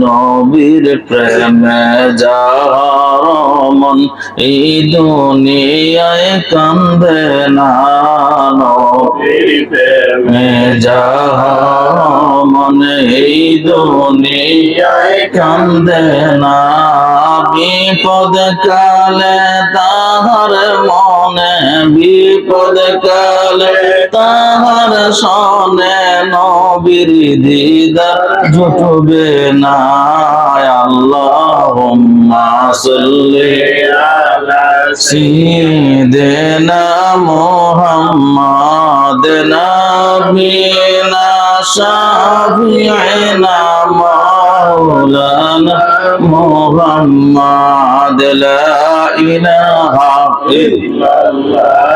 নবীর প্রেমে যার মন এই দুনিয়ায় কান্দে না নবীর প্রেমে যার মন এই দুনিয়ায় কান্দে না। বিপদ কালে তাহার মনে, বিপদ কালে তাহার সনে নবীর দিদার জুটবে না। আল্লাহুম্মা সাল্লি আলা সাইয়্যিদিনা মুহাম্মাদ নাবিনা শাফিঈনা মাওলানা মুহাম্মাদ লা ইলাহা ইল্লাল্লাহ।